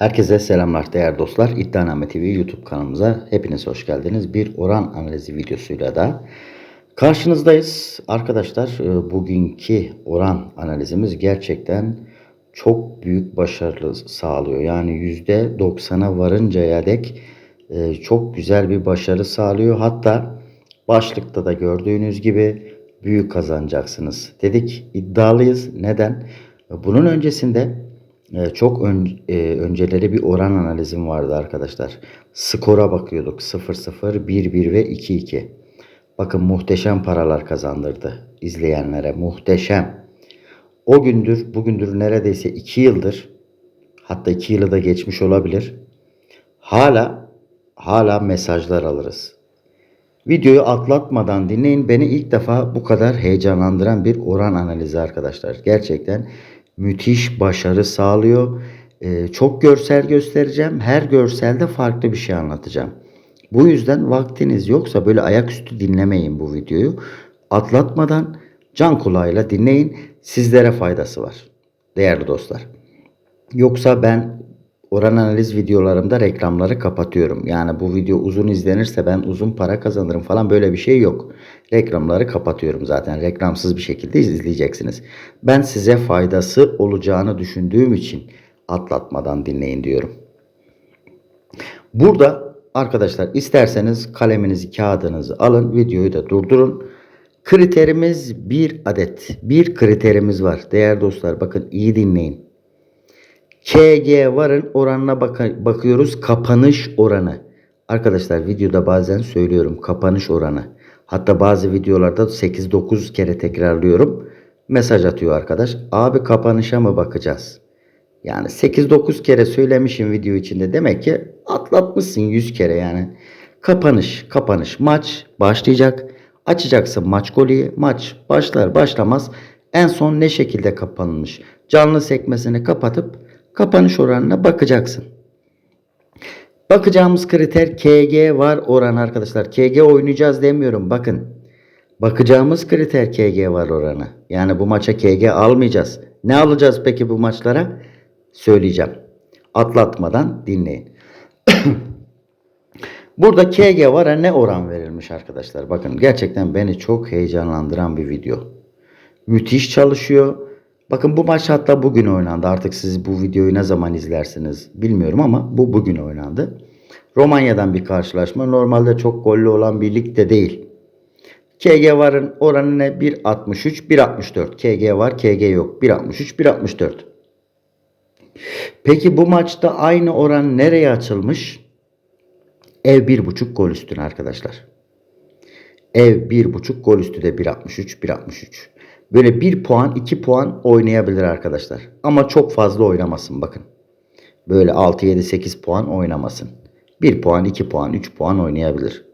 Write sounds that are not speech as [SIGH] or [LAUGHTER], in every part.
Herkese selamlar değerli dostlar. İddianame TV YouTube kanalımıza hepiniz hoş geldiniz. Bir oran analizi videosuyla da karşınızdayız. Arkadaşlar e, bugünkü oran analizimiz gerçekten çok büyük başarılı sağlıyor. Yani %90'a varıncaya dek e, çok güzel bir başarı sağlıyor. Hatta başlıkta da gördüğünüz gibi büyük kazanacaksınız dedik. İddialıyız. Neden? Bunun öncesinde e, çok ön- e, önceleri bir oran analizim vardı arkadaşlar. Skora bakıyorduk. 0-0, 1-1 ve 2-2. Bakın muhteşem paralar kazandırdı izleyenlere. Muhteşem. O gündür, bugündür neredeyse 2 yıldır hatta 2 yılı da geçmiş olabilir. Hala hala mesajlar alırız. Videoyu atlatmadan dinleyin. Beni ilk defa bu kadar heyecanlandıran bir oran analizi arkadaşlar. Gerçekten müthiş başarı sağlıyor. Ee, çok görsel göstereceğim. Her görselde farklı bir şey anlatacağım. Bu yüzden vaktiniz yoksa böyle ayaküstü dinlemeyin bu videoyu. Atlatmadan can kulağıyla dinleyin. Sizlere faydası var. Değerli dostlar. Yoksa ben oran analiz videolarımda reklamları kapatıyorum. Yani bu video uzun izlenirse ben uzun para kazanırım falan böyle bir şey yok. Reklamları kapatıyorum zaten. Reklamsız bir şekilde izleyeceksiniz. Ben size faydası olacağını düşündüğüm için atlatmadan dinleyin diyorum. Burada arkadaşlar isterseniz kaleminizi kağıdınızı alın videoyu da durdurun. Kriterimiz bir adet. Bir kriterimiz var. Değerli dostlar bakın iyi dinleyin. KG varın oranına baka- bakıyoruz. Kapanış oranı. Arkadaşlar videoda bazen söylüyorum kapanış oranı. Hatta bazı videolarda 8-9 kere tekrarlıyorum. Mesaj atıyor arkadaş. Abi kapanışa mı bakacağız? Yani 8-9 kere söylemişim video içinde. Demek ki atlatmışsın 100 kere yani. Kapanış, kapanış. Maç başlayacak. Açacaksın maç golü. Maç başlar başlamaz. En son ne şekilde kapanmış? Canlı sekmesini kapatıp kapanış oranına bakacaksın. Bakacağımız kriter KG var oranı arkadaşlar. KG oynayacağız demiyorum bakın. Bakacağımız kriter KG var oranı. Yani bu maça KG almayacağız. Ne alacağız peki bu maçlara? Söyleyeceğim. Atlatmadan dinleyin. [COUGHS] Burada KG vara ne oran verilmiş arkadaşlar? Bakın gerçekten beni çok heyecanlandıran bir video. Müthiş çalışıyor. Bakın bu maç hatta bugün oynandı. Artık siz bu videoyu ne zaman izlersiniz bilmiyorum ama bu bugün oynandı. Romanya'dan bir karşılaşma. Normalde çok gollü olan bir lig de değil. KG varın oranı ne? 1.63, 1.64. KG var, KG yok. 1.63, 1.64. Peki bu maçta aynı oran nereye açılmış? Ev 1.5 gol üstüne arkadaşlar. Ev 1.5 gol üstü de 1.63 1.63. Böyle 1 puan 2 puan oynayabilir arkadaşlar. Ama çok fazla oynamasın bakın. Böyle 6 7 8 puan oynamasın. 1 puan 2 puan 3 puan oynayabilir.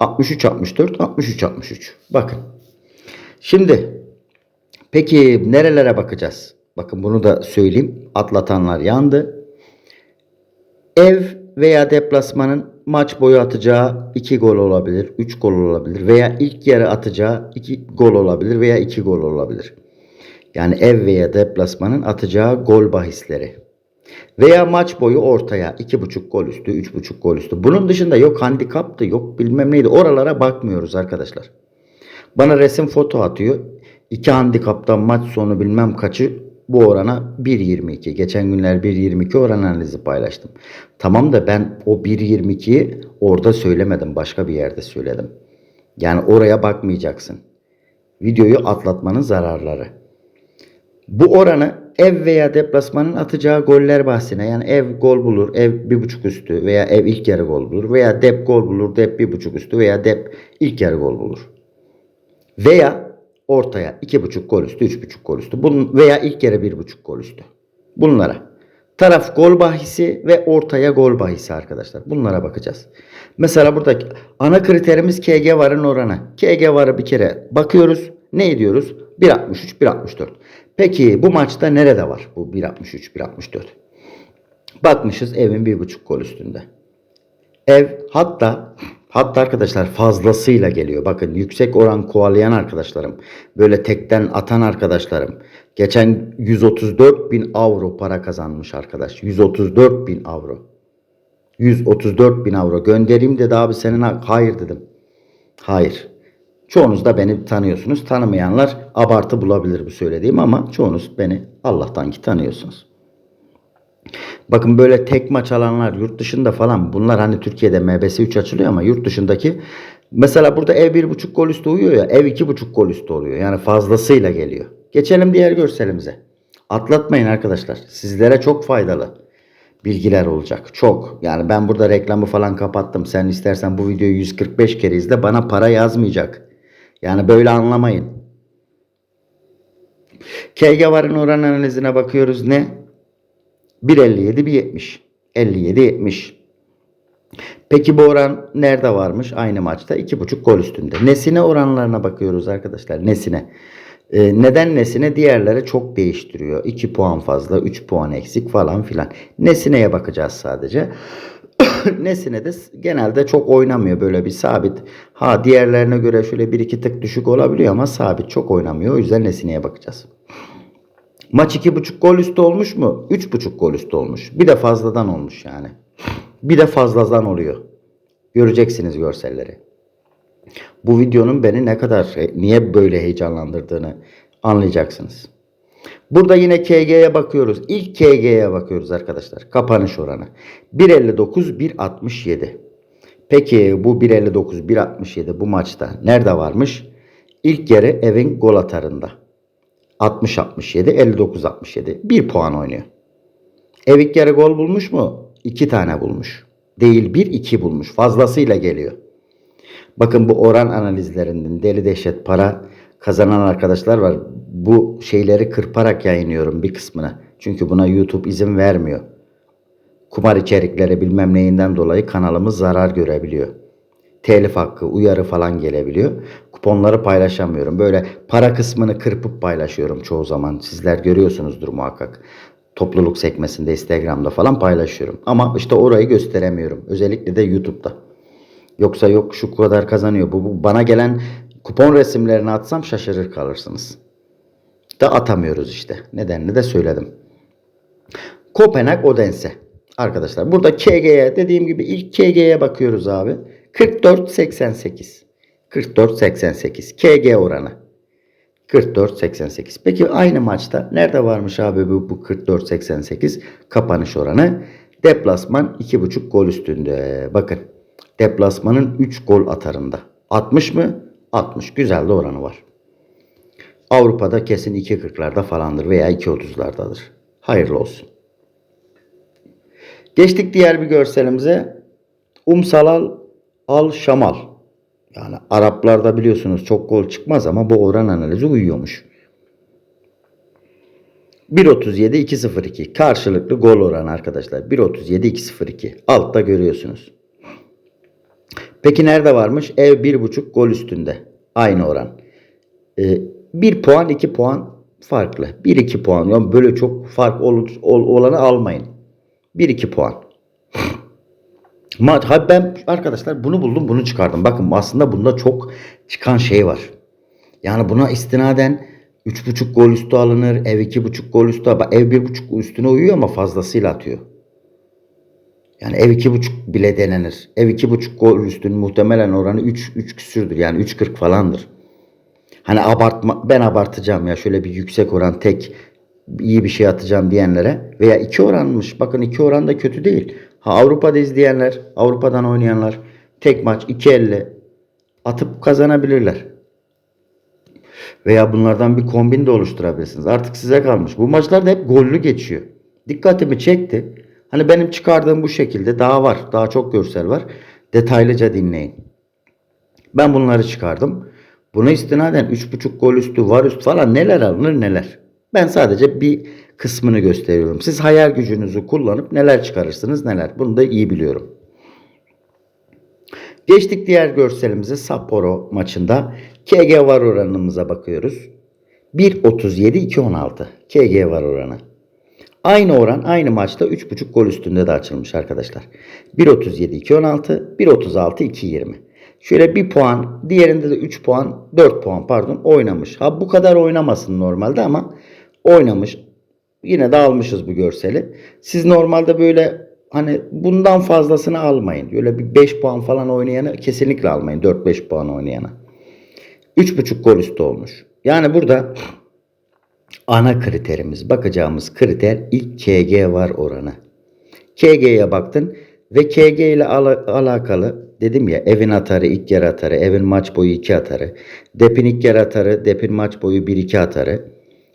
63 64 63 63. Bakın. Şimdi peki nerelere bakacağız? Bakın bunu da söyleyeyim. Atlatanlar yandı. Ev veya deplasmanın maç boyu atacağı 2 gol olabilir, 3 gol olabilir veya ilk yarı atacağı 2 gol olabilir veya 2 gol olabilir. Yani ev veya deplasmanın atacağı gol bahisleri. Veya maç boyu ortaya 2.5 gol üstü, 3.5 gol üstü. Bunun dışında yok handikaptı, yok bilmem neydi. Oralara bakmıyoruz arkadaşlar. Bana resim foto atıyor. İki handikaptan maç sonu bilmem kaçı bu orana 1.22. Geçen günler 1.22 oran analizi paylaştım. Tamam da ben o 1.22'yi orada söylemedim. Başka bir yerde söyledim. Yani oraya bakmayacaksın. Videoyu atlatmanın zararları. Bu oranı ev veya deplasmanın atacağı goller bahsine yani ev gol bulur, ev bir buçuk üstü veya ev ilk yarı gol bulur veya dep gol bulur, dep bir buçuk üstü veya dep ilk yarı gol bulur. Veya ortaya iki buçuk gol üstü, üç buçuk gol üstü. Bunun veya ilk bir buçuk gol üstü. Bunlara. Taraf gol bahisi ve ortaya gol bahisi arkadaşlar. Bunlara bakacağız. Mesela burada ana kriterimiz KG varın oranı. KG varı bir kere bakıyoruz. Ne ediyoruz? 1.63, 1.64. Peki bu maçta nerede var bu 1.63, 1.64? Bakmışız evin 1.5 gol üstünde. Ev hatta Hatta arkadaşlar fazlasıyla geliyor. Bakın yüksek oran kovalayan arkadaşlarım. Böyle tekten atan arkadaşlarım. Geçen 134 bin avro para kazanmış arkadaş. 134 bin avro. 134 bin avro göndereyim dedi abi senin hayır dedim. Hayır. Çoğunuz da beni tanıyorsunuz. Tanımayanlar abartı bulabilir bu söylediğim ama çoğunuz beni Allah'tan ki tanıyorsunuz. Bakın böyle tek maç alanlar yurt dışında falan bunlar hani Türkiye'de MBS 3 açılıyor ama yurt dışındaki mesela burada ev 1.5 gol üstü uyuyor ya ev 2.5 gol üstü oluyor. Yani fazlasıyla geliyor. Geçelim diğer görselimize. Atlatmayın arkadaşlar. Sizlere çok faydalı bilgiler olacak. Çok. Yani ben burada reklamı falan kapattım. Sen istersen bu videoyu 145 kere izle bana para yazmayacak. Yani böyle anlamayın. KG varın oran analizine bakıyoruz ne? 1.57 1.70. 57 70. Peki bu oran nerede varmış? Aynı maçta 2.5 gol üstünde. Nesine oranlarına bakıyoruz arkadaşlar. Nesine. Ee, neden nesine? Diğerleri çok değiştiriyor. 2 puan fazla, 3 puan eksik falan filan. Nesineye bakacağız sadece. [COUGHS] Nesine de genelde çok oynamıyor böyle bir sabit. Ha diğerlerine göre şöyle bir iki tık düşük olabiliyor ama sabit çok oynamıyor. O yüzden Nesine'ye bakacağız. Maç 2.5 gol üstü olmuş mu? 3.5 gol üstü olmuş. Bir de fazladan olmuş yani. Bir de fazladan oluyor. Göreceksiniz görselleri. Bu videonun beni ne kadar, niye böyle heyecanlandırdığını anlayacaksınız. Burada yine KG'ye bakıyoruz. İlk KG'ye bakıyoruz arkadaşlar. Kapanış oranı. 1.59 1.67. Peki bu 1.59 1.67 bu maçta nerede varmış? İlk yarı evin gol atarında. 60-67, 59-67. 1 puan oynuyor. Ev ilk yarı gol bulmuş mu? 2 tane bulmuş. Değil 1, 2 bulmuş. Fazlasıyla geliyor. Bakın bu oran analizlerinden deli dehşet para kazanan arkadaşlar var. Bu şeyleri kırparak yayınlıyorum bir kısmını. Çünkü buna YouTube izin vermiyor. Kumar içerikleri bilmem neyinden dolayı kanalımız zarar görebiliyor. Telif hakkı, uyarı falan gelebiliyor. Kuponları paylaşamıyorum. Böyle para kısmını kırpıp paylaşıyorum çoğu zaman. Sizler görüyorsunuzdur muhakkak. Topluluk sekmesinde, Instagram'da falan paylaşıyorum. Ama işte orayı gösteremiyorum. Özellikle de YouTube'da. Yoksa yok şu kadar kazanıyor. Bu, bu bana gelen kupon resimlerini atsam şaşırır kalırsınız. Da atamıyoruz işte. Nedenini de söyledim. Kopenhag Odense. Arkadaşlar burada KG'ye dediğim gibi ilk KG'ye bakıyoruz abi. 44.88. 44.88. KG oranı. 44.88. Peki aynı maçta nerede varmış abi bu, bu 44.88 kapanış oranı? Deplasman 2.5 gol üstünde. Bakın deplasmanın 3 gol atarında. 60 mı? 60. Güzel de oranı var. Avrupa'da kesin 2.40'larda falandır veya 2.30'lardadır. Hayırlı olsun. Geçtik diğer bir görselimize. Umsalal Al Şamal. Yani Araplarda biliyorsunuz çok gol çıkmaz ama bu oran analizi uyuyormuş. 1.37 2.02 karşılıklı gol oranı arkadaşlar. 1.37 2.02 altta görüyorsunuz. Peki nerede varmış? Ev 1.5 gol üstünde. Aynı oran. Ee, 1 puan 2 puan farklı. 1-2 puan. Yani böyle çok fark ol, ol, olanı almayın. 1-2 puan. Ha ben arkadaşlar bunu buldum bunu çıkardım. Bakın aslında bunda çok çıkan şey var. Yani buna istinaden 3.5 gol üstü alınır. Ev 2.5 gol üstü. Ev 1.5 üstüne uyuyor ama fazlasıyla atıyor. Yani ev 2.5 bile denenir. Ev 2.5 gol üstünün muhtemelen oranı 3 3 küsürdür. Yani 3.40 falandır. Hani abartma ben abartacağım ya şöyle bir yüksek oran tek iyi bir şey atacağım diyenlere veya iki oranmış. Bakın iki oran da kötü değil. Ha Avrupa'da izleyenler, Avrupa'dan oynayanlar tek maç 2.50 atıp kazanabilirler. Veya bunlardan bir kombin de oluşturabilirsiniz. Artık size kalmış. Bu maçlar da hep gollü geçiyor. Dikkatimi çekti. Hani benim çıkardığım bu şekilde daha var. Daha çok görsel var. Detaylıca dinleyin. Ben bunları çıkardım. Buna istinaden 3.5 gol üstü, var üstü falan neler alınır neler. Ben sadece bir kısmını gösteriyorum. Siz hayal gücünüzü kullanıp neler çıkarırsınız neler. Bunu da iyi biliyorum. Geçtik diğer görselimize Sapporo maçında KG var oranımıza bakıyoruz. 1.37 2.16 KG var oranı. Aynı oran aynı maçta 3.5 gol üstünde de açılmış arkadaşlar. 1.37 2.16 1.36 2.20. Şöyle bir puan, diğerinde de 3 puan, 4 puan pardon oynamış. Ha bu kadar oynamasın normalde ama oynamış. Yine de almışız bu görseli. Siz normalde böyle hani bundan fazlasını almayın. Böyle bir 5 puan falan oynayanı kesinlikle almayın. 4-5 puan oynayanı. 3.5 gol üstü olmuş. Yani burada [SNIFFS] ana kriterimiz, bakacağımız kriter ilk KG var oranı. KG'ye baktın ve KG ile ala- alakalı dedim ya evin atarı ilk yer atarı, evin maç boyu 2 atarı, depin ilk yer atarı, depin maç boyu 1-2 atarı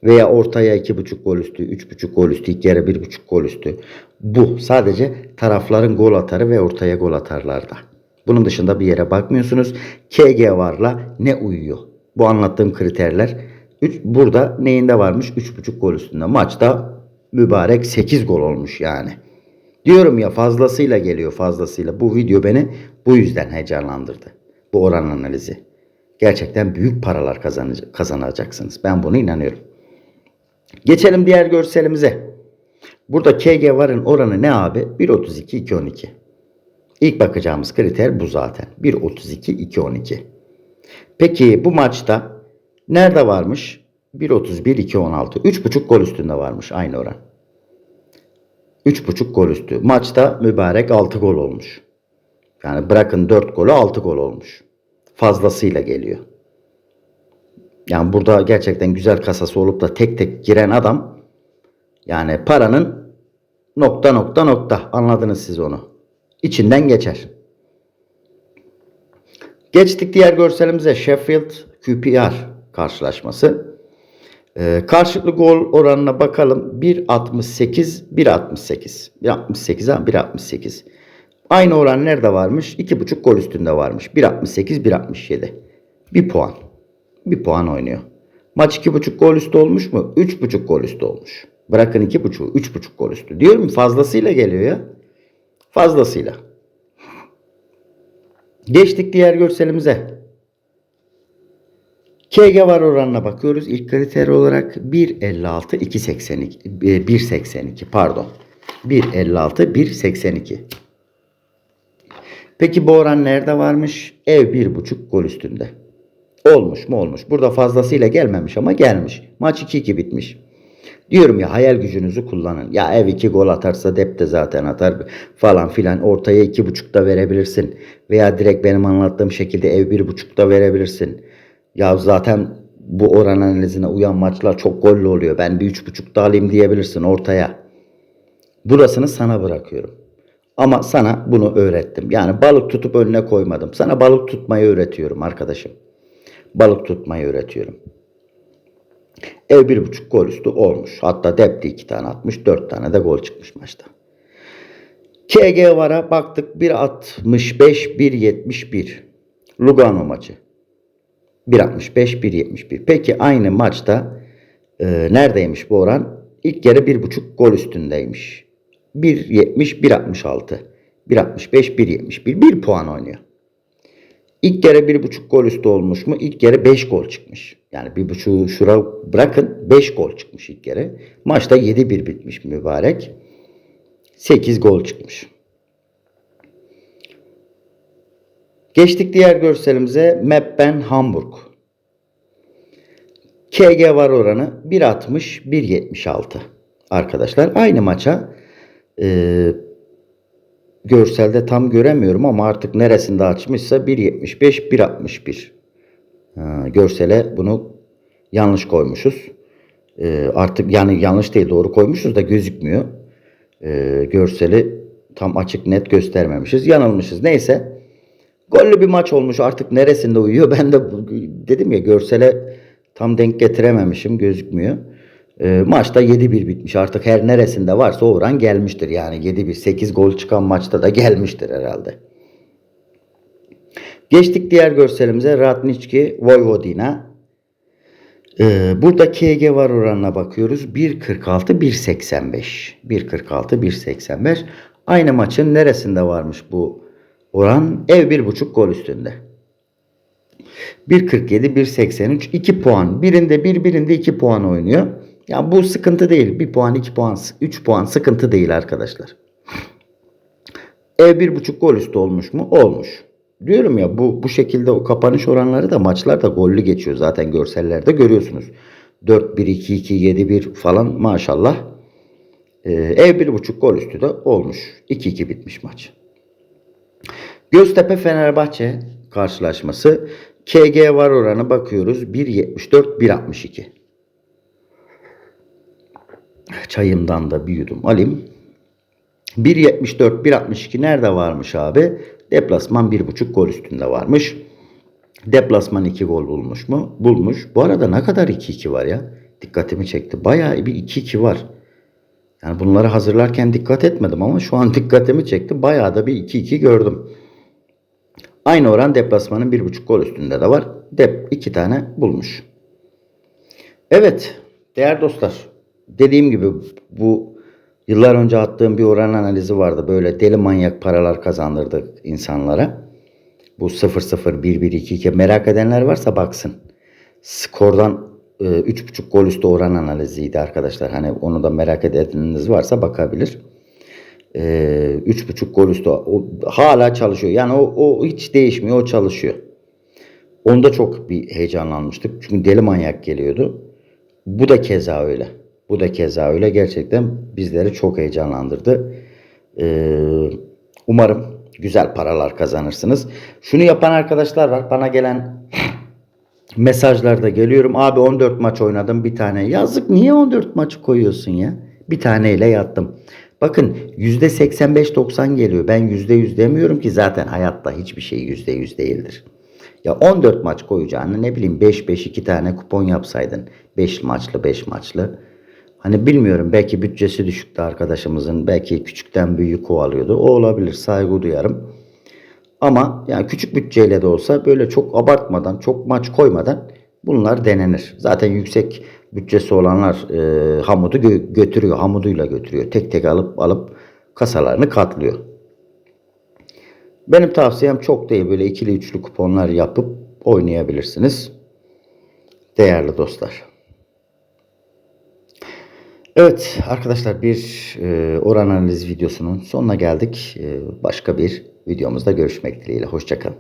veya ortaya 2.5 gol üstü, 3.5 gol üstü, ilk yere 1.5 gol üstü. Bu sadece tarafların gol atarı ve ortaya gol atarlarda. Bunun dışında bir yere bakmıyorsunuz. KG varla ne uyuyor? Bu anlattığım kriterler. Üç, burada neyinde varmış? 3.5 gol üstünde. Maçta mübarek 8 gol olmuş yani. Diyorum ya fazlasıyla geliyor fazlasıyla. Bu video beni bu yüzden heyecanlandırdı. Bu oran analizi. Gerçekten büyük paralar kazanacak- kazanacaksınız. Ben buna inanıyorum. Geçelim diğer görselimize. Burada KG varın oranı ne abi? 1.32 2.12. İlk bakacağımız kriter bu zaten. 1.32 2.12. Peki bu maçta nerede varmış? 1.31 2.16. 3.5 gol üstünde varmış aynı oran. 3.5 gol üstü. Maçta mübarek 6 gol olmuş. Yani bırakın 4 golü 6 gol olmuş. Fazlasıyla geliyor. Yani burada gerçekten güzel kasası olup da tek tek giren adam yani paranın nokta nokta nokta anladınız siz onu. İçinden geçer. Geçtik diğer görselimize Sheffield QPR karşılaşması. Ee, karşılıklı gol oranına bakalım. 1.68 1.68 1.68 ha 1.68 Aynı oran nerede varmış? 2.5 gol üstünde varmış. 1.68 1.67 Bir puan. Bir puan oynuyor. Maç 2.5 gol üstü olmuş mu? 3.5 gol üstü olmuş. Bırakın 2.5 3.5 gol üstü. Diyorum fazlasıyla geliyor ya. Fazlasıyla. Geçtik diğer görselimize. KG var oranına bakıyoruz. İlk kriter olarak 1.56 2.82 e, 1.82 pardon. 1.56 1.82. Peki bu oran nerede varmış? Ev 1.5 gol üstünde. Olmuş mu olmuş. Burada fazlasıyla gelmemiş ama gelmiş. Maç 2-2 bitmiş. Diyorum ya hayal gücünüzü kullanın. Ya ev 2 gol atarsa dep de zaten atar falan filan. Ortaya 2.5 da verebilirsin. Veya direkt benim anlattığım şekilde ev 1.5 da verebilirsin. Ya zaten bu oran analizine uyan maçlar çok gollü oluyor. Ben bir 3.5 da alayım diyebilirsin ortaya. Burasını sana bırakıyorum. Ama sana bunu öğrettim. Yani balık tutup önüne koymadım. Sana balık tutmayı öğretiyorum arkadaşım. Balık tutmayı öğretiyorum. Ev bir buçuk gol üstü olmuş. Hatta Depti iki tane atmış. Dört tane de gol çıkmış maçta. KG vara baktık 1.65 1.71. Lugano maçı. 1.65 1.71. Peki aynı maçta e, neredeymiş bu oran? İlk yarı 1.5 gol üstündeymiş. 1.70 1.66. 1.65 1.71. 1 puan oynuyor. İlk kere 1.5 gol üstü olmuş mu? İlk kere 5 gol çıkmış. Yani 1.5'u şura bırakın 5 gol çıkmış ilk kere. Maçta 7-1 bitmiş mübarek. 8 gol çıkmış. Geçtik diğer görselimize Meppen Hamburg. KG var oranı 1.60 1.76 arkadaşlar. Aynı maça e, görselde tam göremiyorum ama artık neresinde açmışsa 1.75 1.61 ha, görsele bunu yanlış koymuşuz. E, artık yani yanlış değil doğru koymuşuz da gözükmüyor. E, görseli tam açık net göstermemişiz. Yanılmışız. Neyse. Gollü bir maç olmuş. Artık neresinde uyuyor? [LAUGHS] Ben de dedim ya görsele tam denk getirememişim. Gözükmüyor. E, maçta 7-1 bitmiş. Artık her neresinde varsa oran gelmiştir. Yani 7-1 8 gol çıkan maçta da gelmiştir herhalde. Geçtik diğer görselimize. Radnički Vojvodina. Ee, burada KG var oranına bakıyoruz. 1.46 1.85. 1.46 1.85. Aynı maçın neresinde varmış bu oran? Ev 1.5 gol üstünde. 1.47 1.83 2 puan. Birinde 1 birinde 2 puan oynuyor. Ya bu sıkıntı değil. 1 puan 2 puan 3 puan sıkıntı değil arkadaşlar. Ev 1.5 gol üstü olmuş mu? Olmuş. diyorum ya bu bu şekilde o kapanış oranları da maçlarda gollü geçiyor zaten görsellerde görüyorsunuz. 4-1 2-2 7-1 falan maşallah. Ee, ev 1.5 gol üstü de olmuş. 2-2 bitmiş maç. Göztepe Fenerbahçe karşılaşması. KG var oranı bakıyoruz. 1.74 1.62. Çayımdan da bir yudum alayım. 1.74 1.62 nerede varmış abi? Deplasman 1.5 gol üstünde varmış. Deplasman 2 gol bulmuş mu? Bulmuş. Bu arada ne kadar 2-2 var ya? Dikkatimi çekti. Bayağı bir 2-2 var. Yani bunları hazırlarken dikkat etmedim ama şu an [LAUGHS] dikkatimi çekti. Bayağı da bir 2-2 gördüm. Aynı oran deplasmanın 1.5 gol üstünde de var. Dep 2 tane bulmuş. Evet değerli dostlar dediğim gibi bu yıllar önce attığım bir oran analizi vardı. Böyle deli manyak paralar kazandırdık insanlara. Bu 0-0, 1-1, 2-2 merak edenler varsa baksın. Skordan e, 3.5 gol üstü oran analiziydi arkadaşlar. Hani onu da merak edeniniz varsa bakabilir. E, 3.5 gol üstü o, hala çalışıyor. Yani o, o hiç değişmiyor. O çalışıyor. Onda çok bir heyecanlanmıştık. Çünkü deli manyak geliyordu. Bu da keza öyle. Bu da keza öyle. Gerçekten bizleri çok heyecanlandırdı. Ee, umarım güzel paralar kazanırsınız. Şunu yapan arkadaşlar var. Bana gelen [SNIFFS] mesajlarda geliyorum. Abi 14 maç oynadım bir tane. Yazık niye 14 maç koyuyorsun ya? Bir taneyle yattım. Bakın %85-90 geliyor. Ben %100 demiyorum ki zaten hayatta hiçbir şey %100 değildir. Ya 14 maç koyacağını ne bileyim 5-5 2 tane kupon yapsaydın. 5 maçlı 5 maçlı. Hani bilmiyorum belki bütçesi düşüktü arkadaşımızın. Belki küçükten büyüğü kovalıyordu. O olabilir saygı duyarım. Ama yani küçük bütçeyle de olsa böyle çok abartmadan, çok maç koymadan bunlar denenir. Zaten yüksek bütçesi olanlar e, hamudu gö- götürüyor, hamuduyla götürüyor. Tek tek alıp alıp kasalarını katlıyor. Benim tavsiyem çok değil böyle ikili üçlü kuponlar yapıp oynayabilirsiniz. Değerli dostlar. Evet arkadaşlar bir e, oran analiz videosunun sonuna geldik. E, başka bir videomuzda görüşmek dileğiyle. Hoşçakalın.